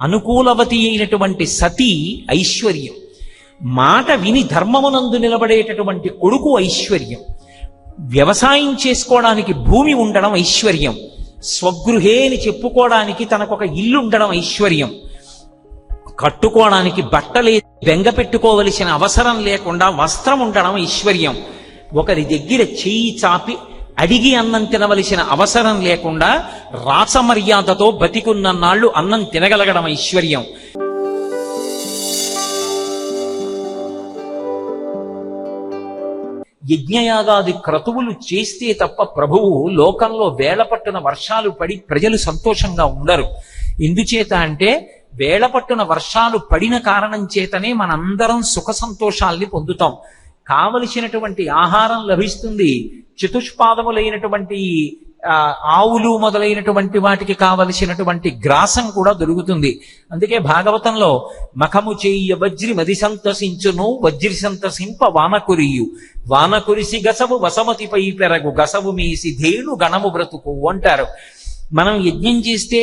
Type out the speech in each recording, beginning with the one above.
అనుకూలవతి అయినటువంటి సతి ఐశ్వర్యం. మాట విని ధర్మమునందు నిలబడేటటువంటి కొడుకు ఐశ్వర్యం. వ్యవసాయం చేసుకోవడానికి భూమి ఉండడం ఐశ్వర్యం. స్వగృహే అని చెప్పుకోవడానికి తనకొక ఇల్లు ఉండడం ఐశ్వర్యం. కట్టుకోవడానికి బట్టలే బెంగ పెట్టుకోవలసిన అవసరం లేకుండా వస్త్రం ఉండడం ఐశ్వర్యం. ఒకరి దగ్గర చేయి చాపి అడిగి అన్నం తినవలసిన అవసరం లేకుండా రాసమర్యాదతో బతికున్న నాళ్ళు అన్నం తినగలగడం ఐశ్వర్యం. యజ్ఞయాగాది క్రతువులు చేస్తే తప్ప ప్రభువు లోకంలో వేళపట్టున వర్షాలు పడి ప్రజలు సంతోషంగా ఉండరు. ఎందుచేత అంటే వేళపట్టున వర్షాలు పడిన కారణం చేతనే మనందరం సుఖ సంతోషాల్ని పొందుతాం. కావలసినటువంటి ఆహారం లభిస్తుంది. చతుష్పాదములైనటువంటి ఆవులు మొదలైనటువంటి వాటికి కావలసినటువంటి గ్రాసం కూడా దొరుకుతుంది. అందుకే భాగవతంలో మఖము చెయ్య వజ్రి మది సంతసించును వజ్రి సంతసింప వానకురియు. వానకురిసి గసవు వసమతిపై పెరగు గసవు మీసి ధేను గణము బ్రతుకు అంటారు. మనం యజ్ఞం చేస్తే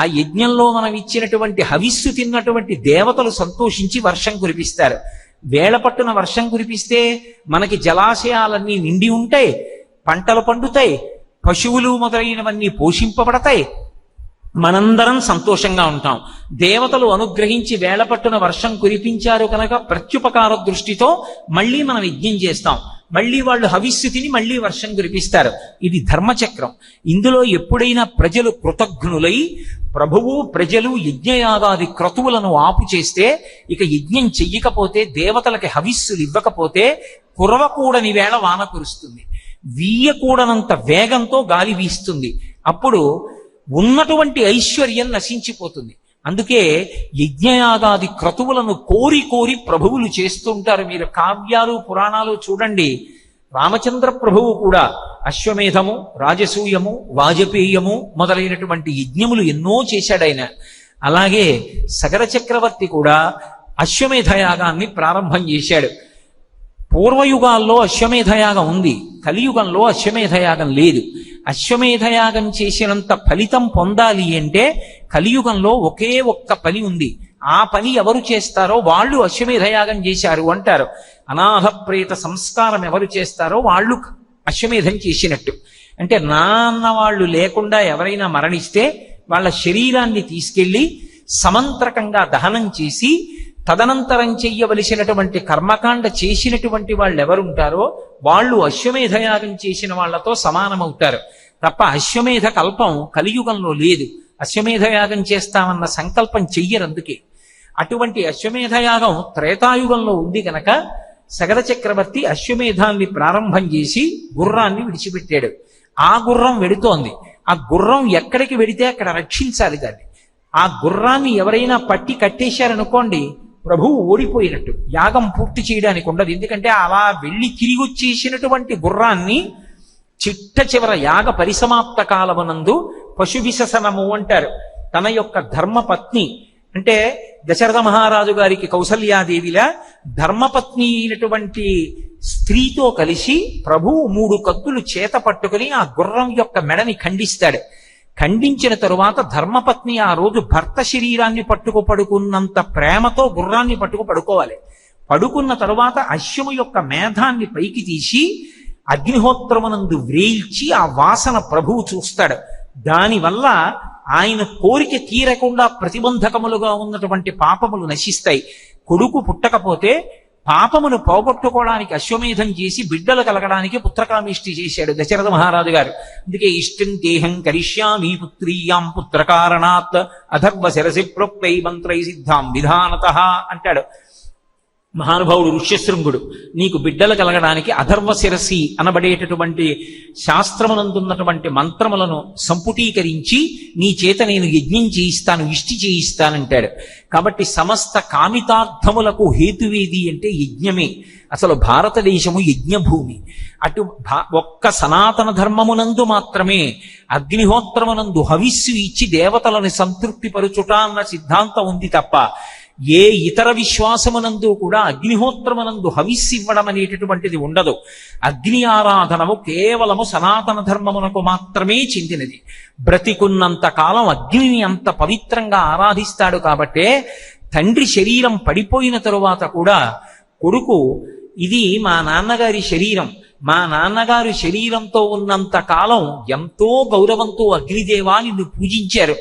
ఆ యజ్ఞంలో మనం ఇచ్చినటువంటి హవిస్సు తిన్నటువంటి దేవతలు సంతోషించి వర్షం కురిపిస్తారు. వేళ పట్టున వర్షం కురిపిస్తే మనకి జలాశయాలన్నీ నిండి ఉంటాయి పంటలు పండుతాయి పశువులు మొదలైనవన్నీ పోషింపబడతాయి. మనందరం సంతోషంగా ఉంటాం. దేవతలు అనుగ్రహించి వేళపట్టున వర్షం కురిపించారు కనుక ప్రత్యుపకార దృష్టితో మళ్ళీ మనం యజ్ఞం చేస్తాం. మళ్ళీ వాళ్ళు హవిస్సు తిని మళ్ళీ వర్షం కురిపిస్తారు. ఇది ధర్మచక్రం. ఇందులో ఎప్పుడైనా ప్రజలు కృతజ్ఞులై ప్రభువు ప్రజలు యజ్ఞయాగాది క్రతువులను ఆపు చేస్తే ఇక యజ్ఞం చెయ్యకపోతే దేవతలకి హవిస్సులు ఇవ్వకపోతే కురవకూడని వేళ వాన కురుస్తుంది. వీయకూడనంత వేగంతో గాలి వీస్తుంది. అప్పుడు ఉన్నటువంటి ఐశ్వర్యం నశించిపోతుంది. అందుకే యజ్ఞయాగాది క్రతువులను కోరి కోరి ప్రభువులు చేస్తుంటారు. మీరు కావ్యాలు పురాణాలు చూడండి. రామచంద్ర ప్రభువు కూడా అశ్వమేధము రాజసూయము వాజపేయము మొదలైనటువంటి యజ్ఞములు ఎన్నో చేశాడు ఆయన. అలాగే సగర చక్రవర్తి కూడా అశ్వమేధ యాగాన్ని ప్రారంభం చేశాడు. పూర్వయుగాల్లో అశ్వమేధ యాగం ఉంది. కలియుగంలో అశ్వమేధ యాగం లేదు. అశ్వమేధయాగం చేసినంత ఫలితం పొందాలి అంటే కలియుగంలో ఒకే ఒక్క పని ఉంది. ఆ పని ఎవరు చేస్తారో వాళ్ళు అశ్వమేధయాగం చేశారు అంటారు. అనాథ ప్రేత సంస్కారం ఎవరు చేస్తారో వాళ్ళు అశ్వమేధం చేసినట్టు. అంటే నాన్న వాళ్ళు లేకుండా ఎవరైనా మరణిస్తే వాళ్ళ శరీరాన్ని తీసుకెళ్ళి సమంత్రకంగా దహనం చేసి తదనంతరం చెయ్యవలసినటువంటి కర్మకాండ చేసినటువంటి వాళ్ళు ఎవరుంటారో వాళ్ళు అశ్వమేధయాగం చేసిన వాళ్ళతో సమానమవుతారు. తప్ప అశ్వమేధ కల్పం కలియుగంలో లేదు. అశ్వమేధయాగం చేస్తామన్న సంకల్పం చెయ్యరు అందుకే. అటువంటి అశ్వమేధయాగం త్రేతాయుగంలో ఉంది కనుక సగద చక్రవర్తి అశ్వమేధాన్ని ప్రారంభం చేసి గుర్రాన్ని విడిచిపెట్టాడు. ఆ గుర్రం వెడుతోంది. ఆ గుర్రం ఎక్కడికి వెడితే అక్కడ రక్షించాలి దాన్ని. ఆ గుర్రాన్ని ఎవరైనా పట్టి కట్టేశారనుకోండి ప్రభువు ఓడిపోయినట్టు. యాగం పూర్తి చేయడానికి ఉండదు. ఎందుకంటే అలా వెళ్ళి తిరిగి వచ్చేసినటువంటి గుర్రాన్ని చిట్ట చివర యాగ పరిసమాప్త కాలమునందు పశు విశసనము అంటారు. తన యొక్క ధర్మపత్ని అంటే దశరథ మహారాజు గారికి కౌసల్యాదేవిలా ధర్మపత్ని అయినటువంటి స్త్రీతో కలిసి ప్రభువు మూడు కత్తులు చేత పట్టుకుని ఆ గుర్రం యొక్క మెడని ఖండిస్తాడు. ఖండించిన తరువాత ధర్మపత్ని ఆ రోజు భర్త శరీరాన్ని పట్టుకు పడుకున్నంత ప్రేమతో గుర్రాన్ని పట్టుకు పడుకోవాలి పడుకున్న తరువాత అశ్వము యొక్క మేధాన్ని పైకి తీసి అగ్నిహోత్రమునందు వ్రేల్చి ఆ వాసన ప్రభువు చూస్తాడు. దానివల్ల ఆయన కోరిక తీరకుండా ప్రతిబంధకములుగా ఉన్నటువంటి పాపములు నశిస్తాయి. కొడుకు పుట్టకపోతే పాపమును పోగొట్టుకోవడానికి అశ్వమేధం చేసి బిడ్డలు కలగడానికి పుత్రకామిష్టి చేశాడు దశరథ మహారాజు గారు. అందుకే ఇష్టం దేహం కరిష్యామి పుత్రీయాం పుత్రకారణాత్ అధర్వ శిరసి ప్రొక్తై మంత్రై సిద్ధాం విధానత అంటాడు. మహానుభావుడు ఋష్యశృంగుడు నీకు బిడ్డలు కలగడానికి అధర్వ శిరసి అనబడేటటువంటి శాస్త్రమునందున్నటువంటి మంత్రములను సంపుటీకరించి నీ చేత నేను యజ్ఞం చేయిస్తాను ఇష్టి చేయిస్తానంటాడు. కాబట్టి సమస్త కామితార్థములకు హేతువేది అంటే యజ్ఞమే. అసలు భారతదేశము యజ్ఞభూమి. అటు భా- ఒక్క సనాతన ధర్మమునందు మాత్రమే అగ్నిహోత్రమునందు హవిస్సు ఇచ్చి దేవతలను సంతృప్తిపరుచుట అన్న సిద్ధాంతం ఉంది తప్ప ఏ ఇతర విశ్వాసమునందు కూడా అగ్నిహోత్రమునందు హవిస్సివ్వడం అనేటటువంటిది ఉండదు. అగ్ని ఆరాధనము కేవలము సనాతన ధర్మమునకు మాత్రమే చెందినది. బ్రతికున్నంత కాలం అగ్నిని అంత పవిత్రంగా ఆరాధిస్తాడు కాబట్టే తండ్రి శరీరం పడిపోయిన తరువాత కూడా కొడుకు ఇది మా నాన్నగారి శరీరం. మా నాన్నగారు శరీరంతో ఉన్నంత కాలం ఎంతో గౌరవంతో అగ్నిదేవా నిన్ను పూజించారు.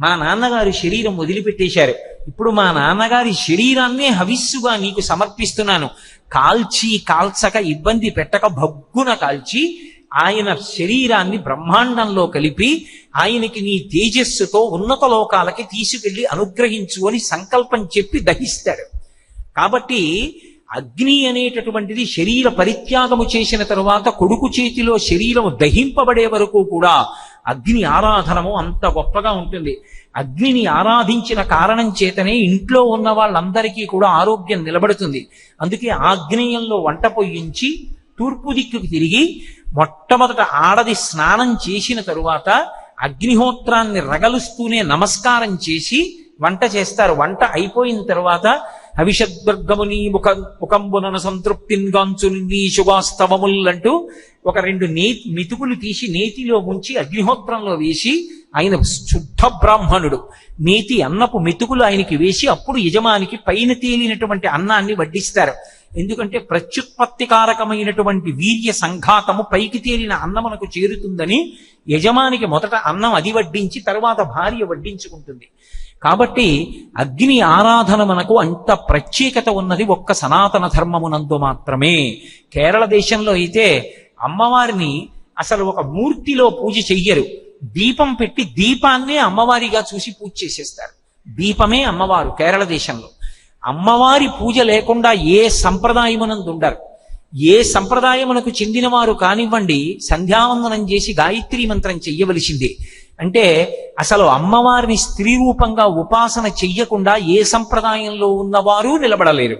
మా నాన్నగారు శరీరం వదిలిపెట్టేశారు. ఇప్పుడు మా నాన్నగారి శరీరాన్నే హవిస్సుగా నీకు సమర్పిస్తున్నాను. కాల్చి కాల్చక ఇబ్బంది పెట్టక భగ్గున కాల్చి ఆయన శరీరాన్ని బ్రహ్మాండంలో కలిపి ఆయనకి నీ తేజస్సుతో ఉన్నత లోకాలకి తీసుకెళ్ళి అనుగ్రహించు అని సంకల్పం చెప్పి దహిస్తాడు. కాబట్టి అగ్ని అనేటటువంటిది శరీర పరిత్యాగము చేసిన తరువాత కొడుకు చేతిలో శరీరము దహింపబడే వరకు కూడా అగ్ని ఆరాధనము అంత గొప్పగా ఉంటుంది. అగ్నిని ఆరాధించిన కారణం చేతనే ఇంట్లో ఉన్న వాళ్ళందరికీ కూడా ఆరోగ్యం నిలబడుతుంది. అందుకే ఆగ్నేయంలో వంట పొయ్యించి తూర్పు దిక్కుకి తిరిగి మొట్టమొదట ఆడది స్నానం చేసిన తరువాత అగ్నిహోత్రాన్ని రగలుస్తూనే నమస్కారం చేసి వంట చేస్తారు. వంట అయిపోయిన తర్వాత హవిషద్వర్గముని ముఖ ముఖంబునన సంతృప్తిన్ శుభాస్తవములంటూ ఒక రెండు నే మితుకులు తీసి నేతిలో ముంచి అగ్నిహోత్రంలో వేసి ఆయన శుద్ధ బ్రాహ్మణుడు. నేతి అన్నపు మెతుకులు ఆయనకి వేసి అప్పుడు యజమానికి పైన తేలినటువంటి అన్నాన్ని వడ్డిస్తారు. ఎందుకంటే ప్రత్యుత్పత్తికారకమైనటువంటి వీర్య సంఘాతము పైకి తేలిన అన్నమునకు చేరుతుందని యజమానికి మొదట అన్నం అది వడ్డించి తర్వాత భార్య వడ్డించుకుంటుంది. కాబట్టి అగ్ని ఆరాధన మనకు అంత ప్రత్యేకత ఉన్నది ఒక్క సనాతన ధర్మమునందు మాత్రమే. కేరళ దేశంలో అయితే అమ్మవారిని అసలు ఒక మూర్తిలో పూజ చెయ్యరు. దీపం పెట్టి దీపాన్నే అమ్మవారిగా చూసి పూజ చేసేస్తారు. దీపమే అమ్మవారు కేరళ దేశంలో. అమ్మవారి పూజ లేకుండా ఏ సంప్రదాయమునందు ఉండరు. ఏ సంప్రదాయమునకు చెందినవారు కానివ్వండి సంధ్యావందనం చేసి గాయత్రి మంత్రం చెయ్యవలసిందే. అంటే అసలు అమ్మవారిని స్త్రీ రూపంగా ఉపాసన చెయ్యకుండా ఏ సంప్రదాయంలో ఉన్నవారు నిలబడలేరు.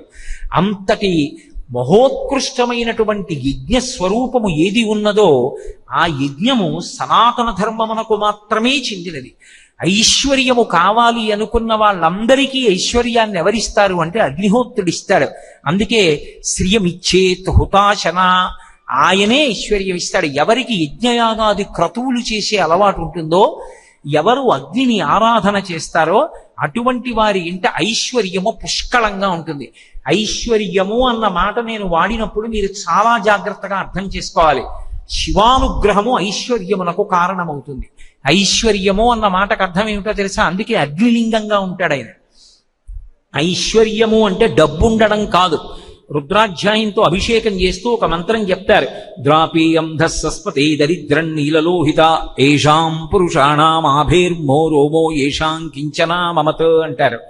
అంతటి మహోత్కృష్టమైనటువంటి యజ్ఞ స్వరూపము ఏది ఉన్నదో ఆ యజ్ఞము సనాతన ధర్మమునకు మాత్రమే చెందినది. ఐశ్వర్యము కావాలి అనుకున్న వాళ్ళందరికీ ఐశ్వర్యాన్ని ఎవరిస్తారు అంటే అగ్నిహోత్రుడిస్తాడు అందుకే శ్రియమిచ్చేత్ హుతాశన ఆయనే ఐశ్వర్యం ఇస్తాడు. ఎవరికి యజ్ఞయాగాది క్రతువులు చేసే అలవాటు ఉంటుందో ఎవరు అగ్నిని ఆరాధన చేస్తారో అటువంటి వారి ఇంట ఐశ్వర్యము పుష్కళంగా ఉంటుంది. ఐశ్వర్యము అన్న మాట నేను వాడినప్పుడు మీరు చాలా జాగ్రత్తగా అర్థం చేసుకోవాలి. శివానుగ్రహము ఐశ్వర్యమునకు కారణమవుతుంది. ఐశ్వర్యము అన్న మాటకు అర్థం ఏమిటో తెలుసా? అందుకే అగ్నిలింగంగా ఉంటాడు ఆయన. ఐశ్వర్యము అంటే డబ్బు ఉండడం కాదు. రుద్రాధ్యాయంతో అభిషేకం చేస్తూ ఒక మంత్రం చెప్తారు. ద్రాపీయం ధస్సస్పతే దరిద్రం నీలలోహిత ఏషాం పురుషాణామాభేర్మో రోమో ఏషాం కించనా మమత అంటారు.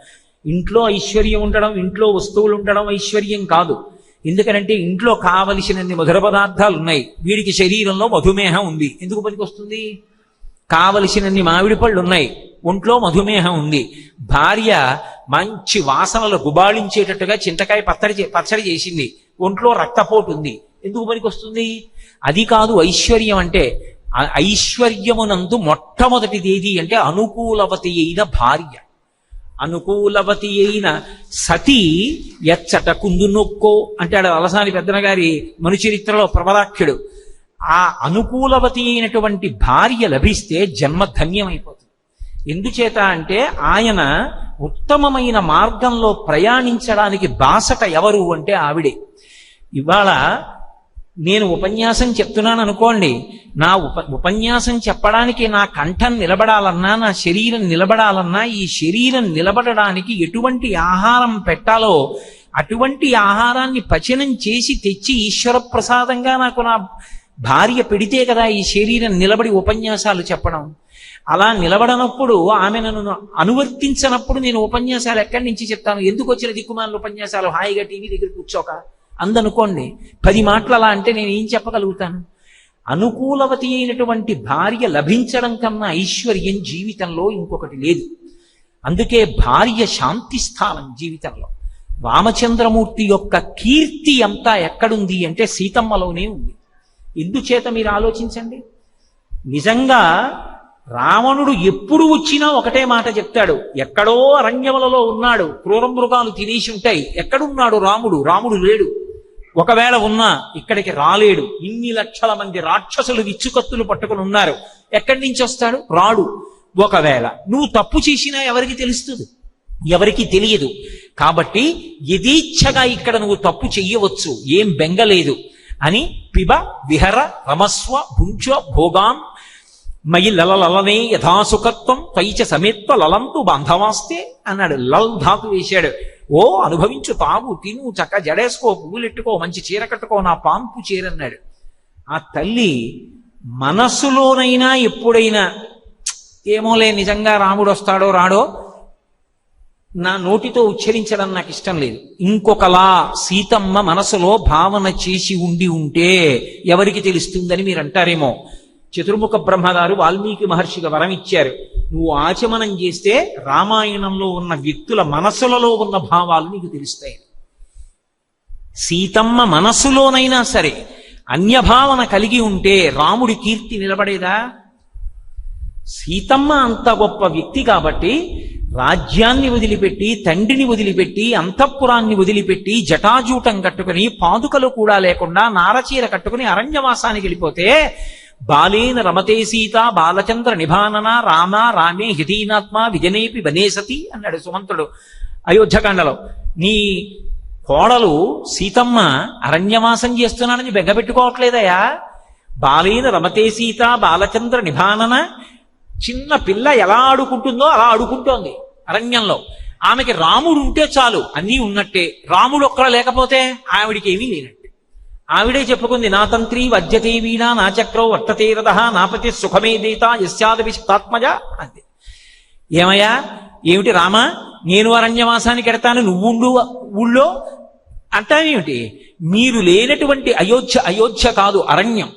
ఇంట్లో ఐశ్వర్యం ఉండడం ఇంట్లో వస్తువులు ఉండడం ఐశ్వర్యం కాదు. ఎందుకనంటే ఇంట్లో కావలసినన్ని మధుర పదార్థాలు ఉన్నాయి. వీడికి శరీరంలో మధుమేహం ఉంది. ఎందుకు పనికొస్తుంది? కావలసినన్ని మామిడి పళ్ళు ఉన్నాయి. ఒంట్లో మధుమేహం ఉంది. భార్య మంచి వాసనలు గుబాళించేటట్టుగా చింతకాయ పచ్చడి చే- పచ్చడి చేసింది. ఒంట్లో రక్తపోటు ఉంది. ఎందుకు పనికొస్తుంది? అది కాదు ఐశ్వర్యం అంటే ఐశ్వర్యమునందు మొట్టమొదటిది ఏది అంటే అనుకూలవతి అయిన భార్య. అనుకూలవతి అయిన సతి ఎచ్చట కుందు నొక్కో అంటాడు అలసాని పెద్దన గారి మనుచరిత్రలో ప్రబలాఖ్యుడు. ఆ అనుకూలవతి అయినటువంటి భార్య లభిస్తే జన్మ ధన్యమైపోతుంది. ఎందుచేత అంటే ఆయన ఉత్తమమైన మార్గంలో ప్రయాణించడానికి బాసట ఎవరు అంటే ఆవిడే. ఇవాళ నేను ఉపన్యాసం చెప్తున్నాను అనుకోండి నా ఉప ఉపన్యాసం చెప్పడానికి నా కంఠం నిలబడాలన్నా నా శరీరం నిలబడాలన్నా ఈ శరీరం నిలబడడానికి ఎటువంటి ఆహారం పెట్టాలో అటువంటి ఆహారాన్ని పచనం చేసి తెచ్చి ఈశ్వర ప్రసాదంగా నాకు నా భార్య పెడితే కదా ఈ శరీరం నిలబడి ఉపన్యాసాలు చెప్పడం. అలా నిలబడనప్పుడు ఆమె నన్ను అనువర్తించనప్పుడు నేను ఉపన్యాసాలు ఎక్కడి నుంచి చెప్తాను? ఎందుకు వచ్చిన దిక్కుమాల ఉపన్యాసాలు? హాయిగా టీవీ దగ్గర కూర్చోక. అందనుకోండి పది మాటలు అలా అంటే నేను ఏం చెప్పగలుగుతాను? అనుకూలవతి అయినటువంటి భార్య లభించడం కన్నా ఐశ్వర్యం జీవితంలో ఇంకొకటి లేదు. అందుకే భార్య శాంతి స్థానం జీవితంలో. రామచంద్రమూర్తి యొక్క కీర్తి అంతా ఎక్కడుంది అంటే సీతమ్మలోనే ఉంది. ఎందుచేత మీరు ఆలోచించండి? నిజంగా రావణుడు ఎప్పుడు వచ్చినా ఒకటే మాట చెప్తాడు. ఎక్కడో అరణ్యములలో ఉన్నాడు. క్రూర మృగాలు తినేసి ఉంటాయి. ఎక్కడున్నాడు రాముడు? రాముడు లేడు. ఒకవేళ ఉన్నా ఇక్కడికి రాలేడు. ఇన్ని లక్షల మంది రాక్షసులు విచ్చుకత్తులు పట్టుకుని ఉన్నారు. ఎక్కడి నుంచి వస్తాడు? రాడు. ఒకవేళ నువ్వు తప్పు చేసినా ఎవరికి తెలుస్తుంది? ఎవరికి తెలియదు. కాబట్టి యథేచ్ఛగా ఇక్కడ నువ్వు తప్పు చెయ్యవచ్చు. ఏం బెంగలేదు. అని పిబ విహర రమస్వ భుంచ భోగాం మయి లలలలనే యథాసుఖత్వం పైచ సమేత్వ లలంతు బాంధవాస్తే అన్నాడు. లల్ ధాతు వేశాడు. ఓ అనుభవించు తాగు తిను చక్క జడేసుకో పువ్వులెట్టుకో మంచి చీర కట్టుకో నా పాంపు చీరన్నాడు ఆ తల్లి మనస్సులోనైనా ఎప్పుడైనా ఏమోలే నిజంగా రాముడు వస్తాడో రాడో నా నోటితో ఉచ్చరించడం నాకు ఇష్టం లేదు. ఇంకొకలా సీతమ్మ మనసులో భావన చేసి ఉండి ఉంటే ఎవరికి తెలుస్తుందని మీరు అంటారేమో చతుర్ముఖ బ్రహ్మగారు వాల్మీకి మహర్షికి వరం ఇచ్చారు నువ్వు ఆచమనం చేస్తే రామాయణంలో ఉన్న వ్యక్తుల మనసులలో ఉన్న భావాలు నీకు తెలుస్తాయి. సీతమ్మ మనస్సులోనైనా సరే అన్యభావన కలిగి ఉంటే రాముడి కీర్తి నిలబడేదా? సీతమ్మ అంత గొప్ప వ్యక్తి కాబట్టి రాజ్యాన్ని వదిలిపెట్టి తండ్రిని వదిలిపెట్టి అంతఃపురాన్ని వదిలిపెట్టి జటాజూటం కట్టుకుని పాదుకలు కూడా లేకుండా నారచీర కట్టుకుని అరణ్యవాసానికి వెళ్ళిపోతే బాలేన రమతే సీత బాలచంద్ర నిభానన రామ రామే హితీనాత్మ విజనేపి వనేసతి అన్నాడు సుమంతుడు అయోధ్యకాండలో నీ కోడలు సీతమ్మ అరణ్యవాసం చేస్తున్నానని బెంగపెట్టుకోవట్లేదయా బాలేన రమతే సీత బాలచంద్ర నిభానన చిన్న పిల్ల ఎలా ఆడుకుంటుందో అలా ఆడుకుంటోంది అరణ్యంలో. ఆమెకి రాముడు ఉంటే చాలు అన్నీ ఉన్నట్టే. రాముడు ఒక్కడ లేకపోతే ఆవిడికి ఏమీ లేనట్టు. ఆవిడే చెప్పుకుంది నా తంత్రి వజ్యతే వీణా నా చక్రో వర్తతే రథ నాపతి సుఖమే దీత యస్యాదవి అంది. ఏమయ్యా? ఏమిటి రామా? నేను అరణ్యవాసానికి ఎడతాను నువ్వుండు ఊళ్ళో? అంటావేమిటి మీరు లేనటువంటి అయోధ్య అయోధ్య కాదు అరణ్యం.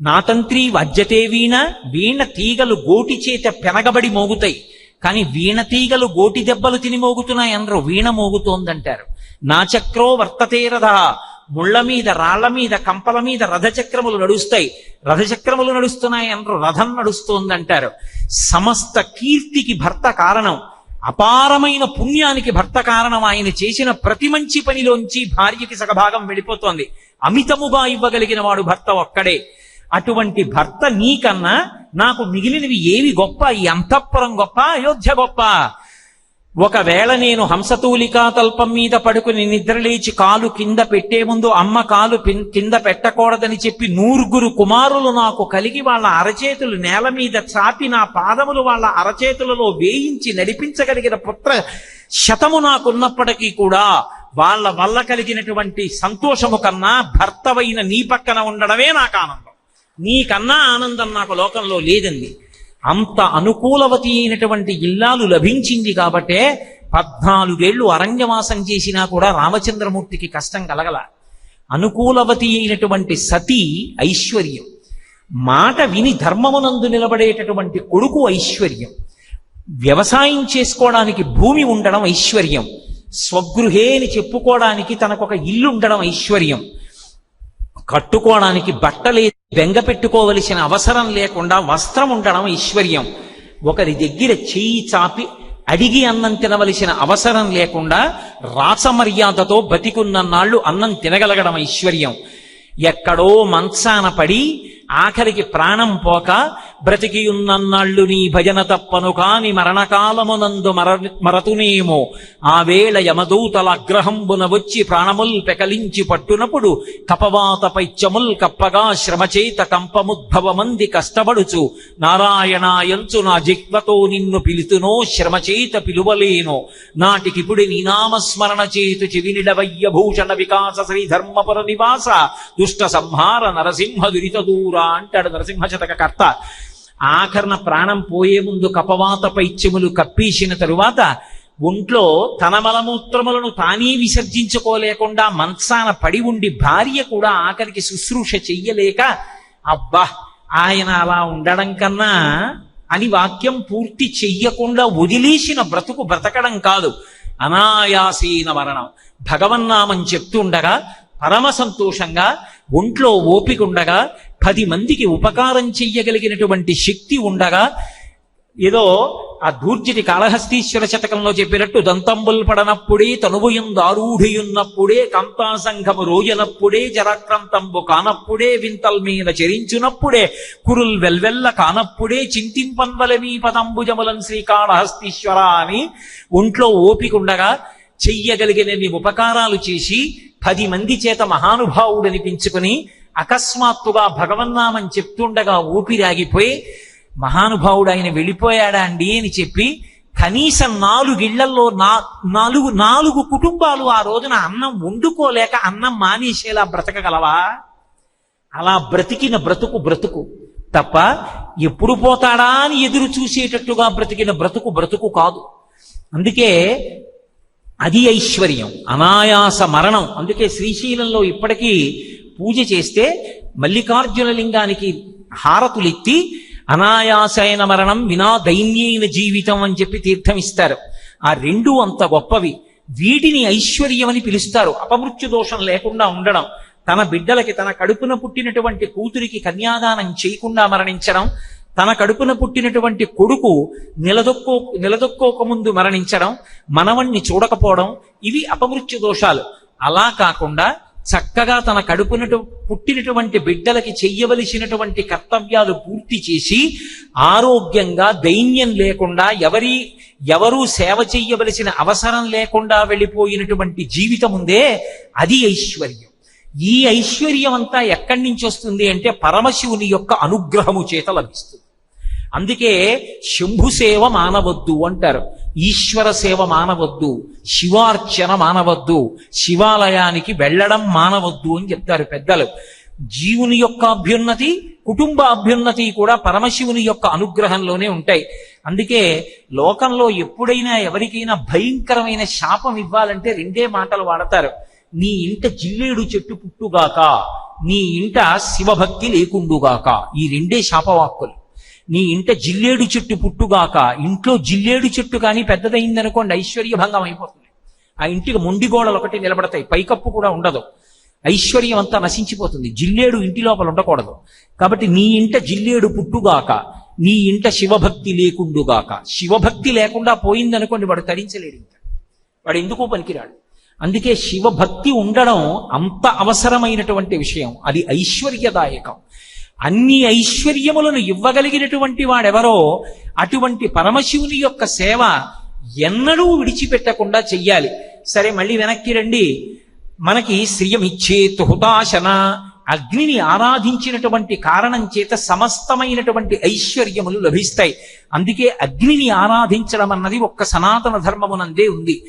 నా తంత్రి వజ్జతే వీణ వీణ తీగలు గోటి చేత పెనగబడి మోగుతాయి. కానీ వీణ తీగలు గోటి దెబ్బలు తిని మోగుతున్నాయి అందరూ వీణ మోగుతోందంటారు. నా చక్రో వర్తతే రథ ముళ్ళ మీద రాళ్ళ మీద కంపల మీద రథచక్రములు నడుస్తాయి. రథచక్రములు నడుస్తున్నాయి అందరూ రథం నడుస్తోందంటారు. సమస్త కీర్తికి భర్త కారణం అపారమైన పుణ్యానికి భర్త కారణం ఆయన చేసిన ప్రతి మంచి పనిలోంచి భార్యకి సగభాగం వెళ్ళిపోతోంది. అమితముగా ఇవ్వగలిగిన వాడు భర్త ఒక్కడే. అటువంటి భర్త నీకన్నా నాకు మిగిలినవి ఏవి గొప్ప? ఈ అంతఃపురం గొప్ప? అయోధ్య గొప్ప? ఒకవేళ నేను హంసతూలికా తల్పం మీద పడుకుని నిద్రలేచి కాలు కింద పెట్టే ముందు అమ్మ కాలు కింద పెట్టకూడదని చెప్పి నూరుగురు కుమారులు నాకు కలిగి వాళ్ళ అరచేతులు నేల మీద చాపి నా పాదములు వాళ్ళ అరచేతులలో వేయించి నడిపించగలిగిన పుత్ర శతము నాకున్నప్పటికీ కూడా వాళ్ళ వల్ల కలిగినటువంటి సంతోషము కన్నా భర్తవైన నీ పక్కన ఉండడమే నాకు ఆనందం. నీకన్నా ఆనందం నాకు లోకంలో లేదండి. అంత అనుకూలవతి అయినటువంటి ఇల్లాలు లభించింది కాబట్టే పద్నాలుగేళ్ళు అరణ్యవాసం చేసినా కూడా రామచంద్రమూర్తికి కష్టం కలగల. అనుకూలవతి అయినటువంటి సతి ఐశ్వర్యం. మాట విని ధర్మమునందు నిలబడేటటువంటి కొడుకు ఐశ్వర్యం. వ్యవసాయం చేసుకోవడానికి భూమి ఉండడం ఐశ్వర్యం. స్వగృహే అని చెప్పుకోవడానికి తనకొక ఇల్లు ఉండడం ఐశ్వర్యం. కట్టుకోవడానికి బట్టలే బెంగ పెట్టుకోవలసిన అవసరం లేకుండా వస్త్రం ఉండడం ఐశ్వర్యం ఒకరి దగ్గర చేయి చాపి అడిగి అన్నం తినవలసిన అవసరం లేకుండా రాసమర్యాదతో బతికున్నన్నాళ్ళు అన్నం తినగలగడం ఐశ్వర్యం ఎక్కడో మంచాన పడి ఆఖరికి ప్రాణం పోక బ్రతికి ఉన్నన్నాళ్ళు నీ భజన తప్పను కాని మరణకాలమునందు మర మరతునేమో. ఆ వేళ యమదూతల అగ్రహంబున వచ్చి ప్రాణముల్ పెకలించి పట్టునప్పుడు కపవాత పైత్యముల్ కప్పగా శ్రమచేత కంపముద్భవమంది కష్టపడుచు నారాయణాయంచు నా జిహ్వతో నిన్ను పిలుతునో శ్రమచేత పిలువలేనో. నాటికిపుడి నీ నామస్మరణ చేతు చివినిడవయ్య భూషణ వికాస శ్రీ ధర్మపుర నివాస దుష్ట సంహార నరసింహ దురిత దూర అంటాడు నరసింహ శతక కర్త ఆఖరణ ప్రాణం పోయే ముందు కపవాత పైత్యములు కప్పేసిన తరువాత ఒంట్లో తన మలమూత్రములను తానే విసర్జించుకోలేకుండా మంచాన పడి ఉండి భార్య కూడా ఆఖరికి శుశ్రూష చెయ్యలేక అబ్బా ఆయన అలా ఉండడం కన్నా అని వాక్యం పూర్తి చెయ్యకుండా వదిలేసిన బ్రతుకు బ్రతకడం కాదు. అనాయాసీన మరణం. భగవన్నామం చెప్తుండగా పరమ సంతోషంగా ఒంట్లో ఓపిక ఉండగా పది మందికి ఉపకారం చెయ్యగలిగినటువంటి శక్తి ఉండగా ఏదో ఆ దూర్జిటి కాళహస్తీశ్వర శతకంలో చెప్పినట్టు దంతంబుల్ పడనప్పుడే తనువుయం దారూఢియున్నప్పుడే కంతాసంఘము రోజనప్పుడే జరాక్రంతంబు కానప్పుడే వింతల్ మీద చరించునప్పుడే కురుల్ వెల్వెల్ల కానప్పుడే చింతింపన్వలమీ పదంబుజములం శ్రీకాళహస్తీశ్వర అని ఒంట్లో ఓపికండగా చెయ్యగలిగినన్ని ఉపకారాలు చేసి పది మంది చేత మహానుభావుడనిపించుకుని అకస్మాత్తుగా భగవన్నామం చెప్తుండగా ఊపిరాగిపోయి మహానుభావుడు ఆయన వెళ్ళిపోయాడా అండి అని చెప్పి కనీసం నాలుగిళ్ళలో నా నాలుగు నాలుగు కుటుంబాలు ఆ రోజున అన్నం వండుకోలేక అన్నం మానేసేలా బ్రతకగలవా? అలా బ్రతికిన బ్రతుకు బ్రతుకు. తప్ప ఎప్పుడు పోతాడా అని ఎదురు చూసేటట్టుగా బ్రతికిన బ్రతుకు బ్రతుకు కాదు. అందుకే అది ఐశ్వర్యం అనాయాస మరణం. అందుకే శ్రీశైలంలో ఇప్పటికీ పూజ చేస్తే మల్లికార్జున లింగానికి హారతులెత్తి అనాయాసైన మరణం వినా దైన్యైన జీవితం అని చెప్పి తీర్థం ఇస్తారు ఆ రెండు అంత గొప్పవి. వీటిని ఐశ్వర్యం అని పిలుస్తారు. అపమృత్యు దోషం లేకుండా ఉండడం తన బిడ్డలకి తన కడుపున పుట్టినటువంటి కూతురికి కన్యాదానం చేయకుండా మరణించడం తన కడుపున పుట్టినటువంటి కొడుకు నిలదొక్కో నిలదొక్కోక ముందు మరణించడం మనవణ్ణి చూడకపోవడం ఇవి అపమృత్యు దోషాలు. అలా కాకుండా చక్కగా తన కడుపునటు పుట్టినటువంటి బిడ్డలకి చెయ్యవలసినటువంటి కర్తవ్యాలు పూర్తి చేసి ఆరోగ్యంగా దైన్యం లేకుండా ఎవరి ఎవరూ సేవ చెయ్యవలసిన అవసరం లేకుండా వెళ్ళిపోయినటువంటి జీవితం ఉందే అది ఐశ్వర్యం. ఈ ఐశ్వర్యం అంతా ఎక్కడి నుంచి వస్తుంది అంటే పరమశివుని యొక్క అనుగ్రహము చేత లభిస్తుంది. అందుకే శంభు సేవ మానవద్దు అంటారు. ఈశ్వర సేవ మానవద్దు శివార్చన మానవద్దు శివాలయానికి వెళ్ళడం మానవద్దు అని చెప్తారు పెద్దలు. జీవుని యొక్క అభ్యున్నతి కుటుంబ అభ్యున్నతి కూడా పరమశివుని యొక్క అనుగ్రహంలోనే ఉంటాయి. అందుకే లోకంలో ఎప్పుడైనా ఎవరికైనా భయంకరమైన శాపం ఇవ్వాలంటే రెండే మాటలు వాడతారు. నీ ఇంట జిల్లేడు చెట్టు పుట్టుగాక నీ ఇంట శివభక్తి లేకుండుగాక. ఈ రెండే శాపవాక్కులు. నీ ఇంట జిల్లేడు చెట్టు పుట్టుగాక ఇంట్లో జిల్లేడు చెట్టు కానీ పెద్దదైందనుకోండి ఐశ్వర్యభంగం అయిపోతుంది. ఆ ఇంటికి మొండి గోడలు ఒకటి నిలబడతాయి పైకప్పు కూడా ఉండదు. ఐశ్వర్యం అంతా నశించిపోతుంది జిల్లేడు ఇంటి లోపల ఉండకూడదు. కాబట్టి నీ ఇంట జిల్లేడు పుట్టుగాక నీ ఇంట శివభక్తి లేకుండుగాక శివభక్తి లేకుండా పోయిందనుకోండి వాడు తరించలేడు ఇంకా. వాడు ఎందుకు పనికిరాడు? అందుకే శివభక్తి ఉండడం అంత అవసరమైనటువంటి విషయం అది ఐశ్వర్యదాయకం. అన్ని ఐశ్వర్యములను ఇవ్వగలిగినటువంటి వాడెవరో అటువంటి పరమశివుని యొక్క సేవ ఎన్నడూ విడిచిపెట్టకుండా చెయ్యాలి. సరే మళ్ళీ వెనక్కి రండి. మనకి శ్రియమిచ్చేతు హుతాశన అగ్నిని ఆరాధించినటువంటి కారణం చేత సమస్తమైనటువంటి ఐశ్వర్యములు లభిస్తాయి. అందుకే అగ్నిని ఆరాధించడం అన్నది ఒక్క సనాతన ధర్మమునందే ఉంది.